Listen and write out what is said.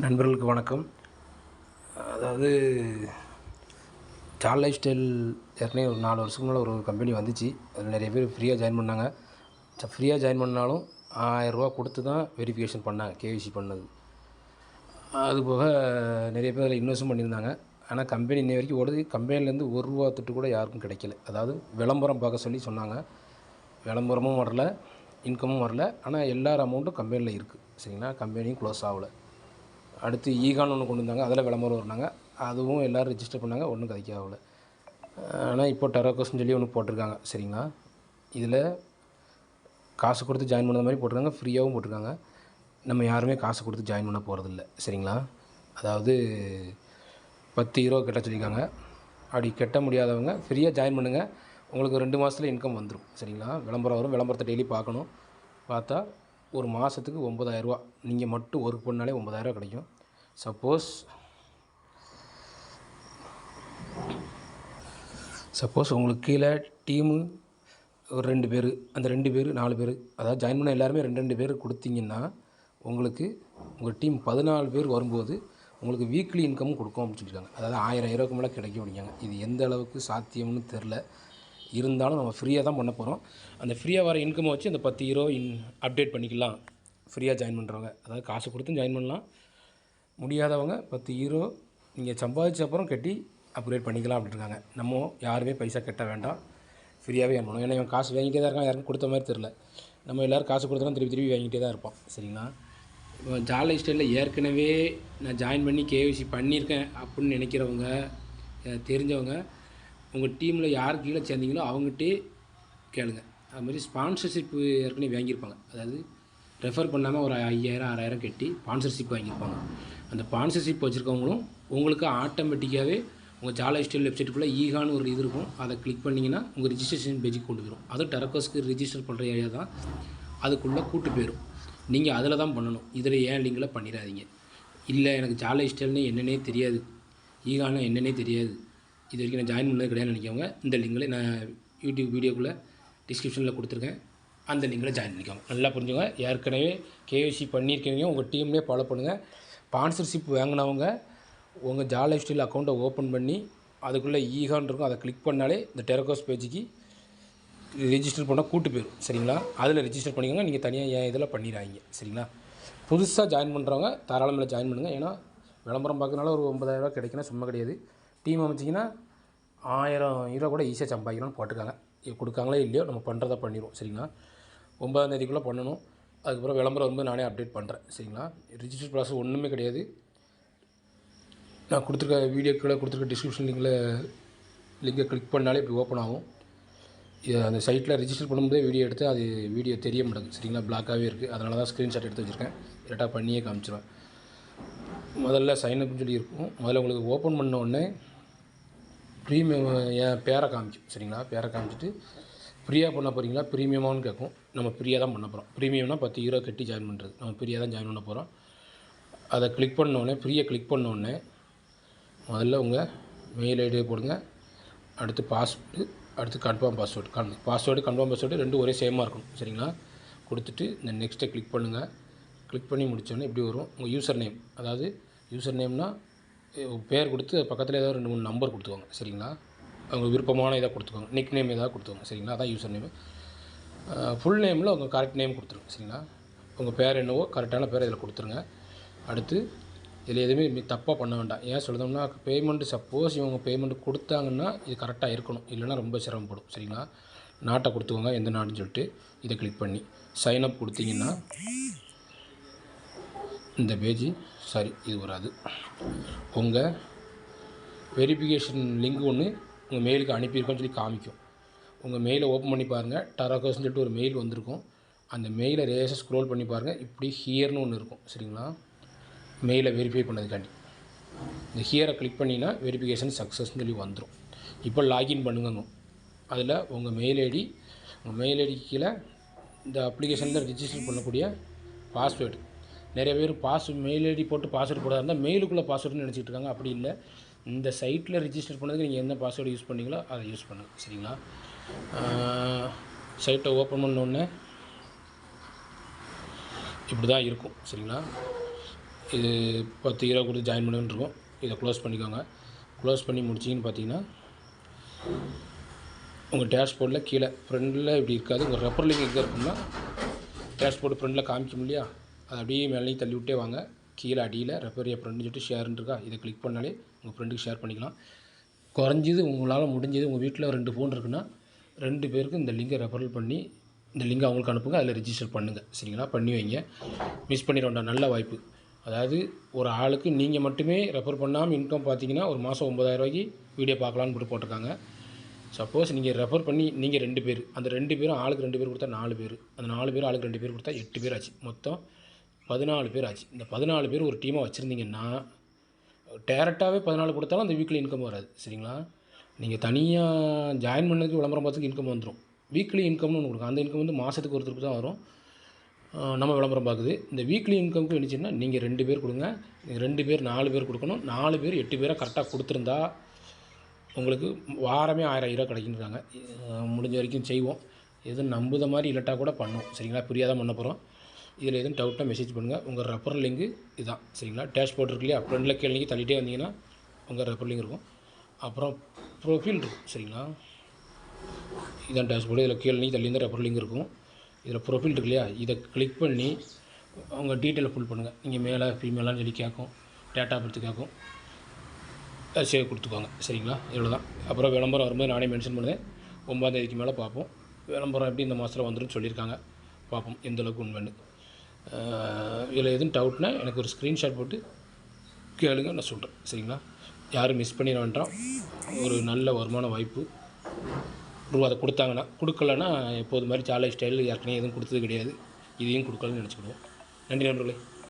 நண்பர்களுக்கு வணக்கம். அதாவது சால் லைஃப் ஸ்டைல் ஏற்கனவே ஒரு நாலு வருஷத்துக்கு முன்னால் ஒரு கம்பெனி வந்துச்சு. அதில் நிறைய பேர் ஃப்ரீயாக ஜாயின் பண்ணாங்க. ஃப்ரீயாக ஜாயின் பண்ணாலும் ஆயரூவா கொடுத்து தான் வெரிஃபிகேஷன் பண்ணாங்க கேவிசி பண்ணது. அது போக நிறைய பேர் அதில் இன்வெஸ்ட்டும் பண்ணியிருந்தாங்க. ஆனால் கம்பெனி இன்ன வரைக்கும் ஓடுது. கம்பெனிலேருந்து ஒரு ரூபா திட்டு கூட யாருக்கும் கிடைக்கல. அதாவது விளம்பரம் பார்க்க சொல்லி சொன்னாங்க. விளம்பரமும் வரல இன்கமும் வரல. ஆனால் எல்லார் அமௌண்ட்டும் கம்பெனியில் இருக்குது சரிங்களா? கம்பெனியும் க்ளோஸ் ஆகலை. அடுத்து ஈகான் ஒன்று கொண்டு வந்தாங்க. அதில் விளம்பரம் வரனாங்க அதுவும் எல்லோரும் ரிஜிஸ்டர் பண்ணாங்க. ஒன்றும் கதைக்க ஆகல ஆனால் இப்போ டெரோகோஸ்னு சொல்லி ஒன்று போட்டிருக்காங்க. சரிங்களா? இதில் காசு கொடுத்து ஜாயின் பண்ண மாதிரி போட்டிருக்காங்க. ஃப்ரீயாகவும் போட்டிருக்காங்க. நம்ம யாருமே காசு கொடுத்து ஜாயின் பண்ண போகிறதில்ல சரிங்களா? அதாவது பத்து ஹீரோ கெட்ட சொல்லியிருக்காங்க. அப்படி கட்ட முடியாதவங்க ஃப்ரீயாக ஜாயின் பண்ணுங்கள் உங்களுக்கு ரெண்டு மாதத்துல இன்கம் வந்துடும் சரிங்களா? விளம்பரம் வரும். விளம்பரத்தை டெய்லி பார்க்கணும். பார்த்தா ஒரு மாதத்துக்கு ஒம்பதாயிரரூவா நீங்கள் மட்டும் ஒர்க் பண்ணாலே ஒம்பதாயிரரூவா கிடைக்கும். சப்போஸ் சப்போஸ் உங்களுக்கு கீழே டீமு ஒரு ரெண்டு பேர் அந்த ரெண்டு பேர் நாலு பேர் அதாவது ஜாயின் பண்ண எல்லாருமே ரெண்டு ரெண்டு பேர் கொடுத்தீங்கன்னா உங்களுக்கு உங்கள் டீம் பதினாலு பேர் வரும்போது உங்களுக்கு வீக்லி இன்கமும் கொடுக்கும் அப்படின்னு சொல்லியிருக்காங்க அதாவது ஆயிரம் ஐரோக்கு மேலே கிடைக்கும் அப்படிங்காங்க இது எந்த அளவுக்கு சாத்தியம்னு தெரில. இருந்தாலும் நம்ம ஃப்ரீயாக தான் பண்ண போகிறோம் அந்த ஃப்ரீயாக வர இன்கமை வச்சு அந்த பத்து ஹீரோ இன் அப்டேட் பண்ணிக்கலாம். ஃப்ரீயாக ஜாயின் பண்ணுறவங்க அதாவது காசு கொடுத்தும் ஜாயின் பண்ணலாம். முடியாதவங்க பத்து ஹீரோ நீங்கள் சம்பாதிச்ச அப்புறம் கட்டி அப்கிரேட் பண்ணிக்கலாம் அப்படின்ட்ருக்காங்க நம்ம யாருமே பைசா கட்ட வேண்டாம். ஃப்ரீயாகவே ஏன் பண்ணுவோம் ஏன்னா இவன் காசு வாங்கிட்டே தான் இருக்கான். யாருக்கும் கொடுத்த மாதிரி தெரில நம்ம எல்லோரும் காசு கொடுத்தோம் திருப்பி திருப்பி வாங்கிட்டே தான் இருப்போம். சரிங்களா? இப்போ ஜாலை ஸ்டைலில் ஏற்கனவே நான் ஜாயின் பண்ணி கேவிசி பண்ணியிருக்கேன் அப்படின்னு நினைக்கிறவங்க தெரிஞ்சவங்க உங்கள் டீமில் யார் கீழே சேர்ந்தீங்களோ அவங்ககிட்டே கேளுங்க. அது மாதிரி ஸ்பான்சர்ஷிப் ஏற்கனவே வாங்கியிருப்பாங்க. அதாவது ரெஃபர் பண்ணாமல் ஒரு ஐயாயிரம் ஆறாயிரம் கட்டி ஸ்பான்சர்ஷிப் வாங்கியிருப்பாங்க. அந்த ஸ்பான்சர்ஷிப் வச்சுருக்கவங்களும் உங்களுக்கு ஆட்டோமேட்டிக்காகவே உங்கள் ஜாலா ஸ்டைல் வெப்சைட்டுக்குள்ளே ஈகான்னு ஒரு இது இருக்கும். அதை கிளிக் பண்ணிங்கன்னா உங்கள் ரிஜிஸ்ட்ரேஷன் பேஜுக்கு கொண்டு போயிடும் அதுவும் டெரக்கோஸ்க்கு ரிஜிஸ்டர் பண்ணுற ஏரியா தான். அதுக்குள்ளே கூட்டு போயிடும் நீங்கள் அதில் தான் பண்ணணும். இதில் ஏன் லிங்கில் பண்ணிடாதீங்க. இல்லை எனக்கு ஜாலை ஸ்டைல்னு என்னென்னே தெரியாது. ஈகானா என்னன்னே தெரியாது. இது வரைக்கும் நான் ஜாயின் பண்ணது கிடையாது நினைக்கவங்க இந்த லிங்கில் நான் யூடியூப் வீடியோக்குள்ளே டிஸ்கிரிப்ஷனில் கொடுத்துருக்கேன். அந்த லிங்கில் ஜாயின் பண்ணிக்கோங்க. நல்லா புரிஞ்சுங்க ஏற்கனவே கேவிசி பண்ணியிருக்கீங்க உங்கள் டீம்லேயே ஃபாலோ பண்ணுங்கள் ஸ்பான்சர்ஷிப் வாங்கினவங்க உங்கள் ஜா லைஃப் ஸ்டைல் அக்கௌண்ட்டை ஓப்பன் பண்ணி அதுக்குள்ளே ஈகான் இருக்கும். அதை கிளிக் பண்ணாலே இந்த டெரகோஸ் பேஜுக்கு ரிஜிஸ்டர் பண்ணால் கூட்டு போயிடும் சரிங்களா? அதில் ரிஜிஸ்டர் பண்ணிக்கோங்க. நீங்கள் தனியாக என் இதில் பண்ணிடுறாங்க சரிங்களா? புதுசாக ஜாயின் பண்ணுறவங்க தாராளமாக ஜாயின் பண்ணுங்கள் ஏன்னா விளம்பரம் பார்க்கறனால ஒரு ஒன்பதாயிரரூவா கிடைக்கணும் சும்மா கிடையாது. டீம் அமைச்சிங்கன்னா ஆயிரம் ஹீரோ கூட ஈஸியாக சம்பாதிக்கலாம்னு போட்டிருக்காங்க. கொடுக்காங்களே இல்லையோ நம்ம பண்ணுறதை பண்ணிடுவோம் சரிங்களா? ஒன்பதாம் தேதிக்குள்ளே பண்ணணும். அதுக்கப்புறம் விளம்பரம் வரும்போது நானே அப்டேட் பண்ணுறேன் சரிங்களா? ரிஜிஸ்டர் ப்ராசஸ் ஒன்றுமே கிடையாது. நான் கொடுத்துருக்க வீடியோக்குள்ளே கொடுத்துருக்க டிஸ்கிரிப்ஷன் லிங்கில் லிங்கை கிளிக் பண்ணாலே இப்படி ஓப்பன் ஆகும். இது அந்த சைட்டில் ரிஜிஸ்டர் பண்ணும்போதே வீடியோ எடுத்து அது வீடியோ தெரிய மாட்டேங்குது சரிங்களா? பிளாக்காகவே இருக்குது அதனால தான் ஸ்க்ரீன்ஷாட் எடுத்து வச்சுருக்கேன். கரெக்டாக பண்ணியே காமிச்சிருவேன். முதல்ல சைன் அப்னு சொல்லி இருக்கும். முதல்ல உங்களுக்கு ஓப்பன் பண்ண உடனே ப்ரீமியம் என் பேரை காமிக்கும் சரிங்களா? பேரை காமிச்சிட்டு ஃப்ரீயாக பண்ண போகிறீங்களா ப்ரீமியமானு கேட்கும். நம்ம ஃப்ரீயாக தான் பண்ண போகிறோம் ப்ரீமியம்னா பத்து ஹீரோ கட்டி ஜாயின் பண்ணுறது நம்ம ஃப்ரீயாக தான் ஜாயின் பண்ண போகிறோம் அதை கிளிக் பண்ண உடனே ஃப்ரீயை கிளிக் பண்ண உடனே முதல்ல உங்கள் மெயில் ஐடியை போடுங்க. அடுத்து பாஸ்வேர்டு அடுத்து கன்ஃபார்ம் பாஸ்வேர்டு கன் பாஸ்வேர்டு கன்ஃபார்ம் பாஸ்வேர்டு ரெண்டும் ஒரே சேமாக இருக்கணும். சரிங்களா? கொடுத்துட்டு இந்த நெக்ஸ்ட்டை கிளிக் பண்ணுங்கள் கிளிக் பண்ணி முடித்தோடனே இப்படி வரும்? உங்கள் யூசர் நேம் அதாவது யூசர் நேம்னால் பேர் கொடுத்து பக்கத்தில் ஏதாவது ரெண்டு மூணு நம்பர் கொடுத்துக்கோங்க சரிங்களா? அவங்க விருப்பமான இதாக கொடுத்துக்கோங்க. நிக் நேம் ஏதாவது கொடுத்துக்கோங்க சரிங்களா? அதான் யூசர் நேம் ஃபுல் நேமில் உங்கள் கரெக்ட் நேம் கொடுத்துருங்க சரிங்களா? உங்கள் பேர் என்னவோ கரெக்டான பேர் இதில் கொடுத்துருங்க. அடுத்து இதில் எதுவுமே தப்பாக பண்ண வேண்டாம். ஏன் சொல்லுதோம்னா பேமெண்ட்டு சப்போஸ் இவங்க பேமெண்ட் கொடுத்தாங்கன்னா இது கரெக்டாக இருக்கணும். இல்லைன்னா ரொம்ப சிரமப்படும் சரிங்களா? நாட்டை கொடுத்துக்கோங்க எந்த நாடுன்னு சொல்லிட்டு இதை கிளிக் பண்ணி சைன் அப் கொடுத்தீங்கன்னா இந்த பேஜ் சாரி இது வராது. உங்கள் வெரிஃபிகேஷன் லிங்க் ஒன்று உங்கள் மெயிலுக்கு அனுப்பியிருக்கோன்னு சொல்லி காமிக்கும். உங்கள் மெயிலை ஓப்பன் பண்ணி பாருங்கள் டராகோஸ்ன்னு சொல்லிட்டு ஒரு மெயில் வந்திருக்கும். அந்த மெயிலை ரேஸை ஸ்க்ரோல் பண்ணி பாருங்கள் இப்படி ஹியர்னு ஒன்று இருக்கும். சரிங்களா? மெயிலை வெரிஃபை பண்ணதுக்காண்டி. இந்த ஹியரை கிளிக் பண்ணிங்கன்னா வெரிஃபிகேஷன் சக்ஸஸ்னு சொல்லி வந்துடும் இப்போ லாகின் பண்ணுங்க அதில் உங்கள் மெயில் ஐடி உங்கள் மெயில் ஐடி கீழே இந்த அப்ளிகேஷனில் ரிஜிஸ்டர் பண்ணக்கூடிய பாஸ்வேர்டு நிறைய பேர் பாஸ் மெயில் ஐடி போட்டு பாஸ்வேர்டு போடாத இருந்தால் மெயிலுக்குள்ளே பாஸ்வேர்டுன்னு நினச்சிட்டு இருக்காங்க. அப்படி இல்லை. இந்த சைட்டில் ரிஜிஸ்டர் பண்ணதுக்கு நீங்கள் என்ன பாஸ்வேர்டு யூஸ் பண்ணீங்களோ அதை யூஸ் பண்ணுங்கள் சரிங்களா? சைட்டை ஓப்பன் பண்ணோடனே இப்படி தான் இருக்கும். சரிங்களா? இது பத்து கிலோ கொடுத்து ஜாயின் பண்ணுன்னு இருக்கும். இதை க்ளோஸ் பண்ணிக்கோங்க. க்ளோஸ் பண்ணி முடிச்சிங்கன்னு பார்த்தீங்கன்னா உங்கள் டேஷ்போர்டில் கீழே ஃப்ரெண்டில் இப்படி இருக்காது. உங்கள் ரெப்பர் லிங்க் எங்கே இருக்கும்னா டேஷ்போர்டு ஃப்ரெண்டில் காமிக்கும் இல்லையா? அதை அப்படியே மேலேயும் தள்ளி விட்டே வாங்க. கீழே அடியில் ரெஃபர் ஏ ஃப்ரெண்டு சொல்லிட்டு ஷேர்னு இருக்கா இதை கிளிக் பண்ணாலே உங்கள் ஃப்ரெண்டுக்கு ஷேர் பண்ணிக்கலாம். குறைஞ்சது உங்களால் முடிஞ்சது உங்கள் வீட்டில் ரெண்டு ஃபோன் இருக்குன்னா ரெண்டு பேருக்கு இந்த லிங்கை ரெஃபரல் பண்ணி இந்த லிங்கை அவங்களுக்கு அனுப்புங்க. அதில் ரிஜிஸ்டர் பண்ணுங்கள் சரிங்களா? பண்ணி வைங்க. மிஸ் பண்ணிட வேண்டாம் நல்ல வாய்ப்பு. அதாவது ஒரு ஆளுக்கு நீங்கள் மட்டுமே ரெஃபர் பண்ணாமல் இன்கம் பார்த்தீங்கன்னா ஒரு மாதம் ஒம்பதாயிரரூவாய்க்கு வீடியோ பார்க்கலான்னு போட்டு போட்டிருக்காங்க. சப்போஸ் நீங்கள் ரெஃபர் பண்ணி நீங்கள் ரெண்டு பேர். அந்த ரெண்டு பேரும் ஆளுக்கு ரெண்டு பேர் கொடுத்தா நாலு பேர். அந்த நாலு பேர் ஆளுக்கு ரெண்டு பேர் கொடுத்தா எட்டு பேர் ஆச்சு. மொத்தம் பதினாலு பேர் ஆச்சு. இந்த பதினாலு பேர் ஒரு டீமாக வச்சுருந்தீங்கன்னா டேரெக்டாகவே பதினாலு கொடுத்தாலும் அந்த வீக்லி இன்கம் வராது. சரிங்களா? நீங்கள் தனியாக ஜாயின் பண்ணதுக்கு விளம்பரம் பார்த்துக்கு இன்கம் வந்துடும் வீக்லி இன்கம்னு ஒன்று கொடுக்கும் அந்த இன்கம் வந்து மாதத்துக்கு ஒருத்தருக்கு தான் வரும். நம்ம விளம்பரம் பார்க்குது. இந்த வீக்லி இன்கம்க்கு என்னச்சுன்னா நீங்கள் ரெண்டு பேர் கொடுங்க. நீங்கள் ரெண்டு பேர் நாலு பேர் கொடுக்கணும். நாலு பேர் எட்டு பேராக கரெக்டாக கொடுத்துருந்தா உங்களுக்கு வாரமே ஆயிரம் ரூபா கிடைக்குன்றாங்க முடிஞ்ச வரைக்கும் செய்வோம். எதுவும் நம்புத மாதிரி இல்லட்டா கூட பண்ணும் சரிங்களா? புரியாதான் பண்ண போகிறோம் இதில் எதுவும் டவுட்டாக மெசேஜ் பண்ணுங்கள் உங்கள் ரெஃபர் லிங்கு இதுதான் சரிங்களா? டேஷ்போர்ட் இருக்கு இல்லையா? ஃப்ரெண்டில் கீழே நீங்கள் தள்ளிட்டே வந்தீங்கன்னா உங்கள் ரெஃபர் லிங்க் இருக்கும். அப்புறம் ப்ரொஃபைல் இருக்கும் சரிங்களா? இதான் டேஷ்போர்டு இதில் கீழே நீங்கள் தள்ளி ரெஃபர் லிங்க் இருக்கும். இதில் ப்ரொஃபைல் இருக்கு இல்லையா? இதை கிளிக் பண்ணி உங்கள் டீட்டெயிலை ஃபுல் பண்ணுங்கள் நீங்கள் மேலே ஃபீமேலான்னு சொல்லி கேட்கும் டேட்டா பற்றி கேட்கும் சேவ் கொடுத்துக்கோங்க. சரிங்களா? இவ்வளோ தான் அப்புறம் விளம்பரம் வரும்போது நானே மென்ஷன் பண்ணுவேன் ஒன்பதாம் தேதிக்கு மேலே பார்ப்போம். விளம்பரம் எப்படி இந்த மாதத்தில் வந்துடும் சொல்லியிருக்காங்க. பார்ப்போம். எந்த அளவுக்கு உண்மைன்னு. இதில் எதுவும் டவுட்னா எனக்கு ஒரு ஸ்க்ரீன்ஷாட் போட்டு கேளுங்க நான் சொல்கிறேன் சரிங்களா? யாரும் மிஸ் பண்ணிட வேண்டாம். ஒரு நல்ல வருமான வாய்ப்பு. ரூபா அதை கொடுத்தாங்கன்னா கொடுக்கலன்னா எப்போது மாதிரி சாலை ஸ்டைலில் ஏற்கனவே எதுவும் கொடுத்தது கிடையாது. இதையும் கொடுக்கலன்னு நினச்சிக்கிடுவோம். நன்றி நண்பர்களே.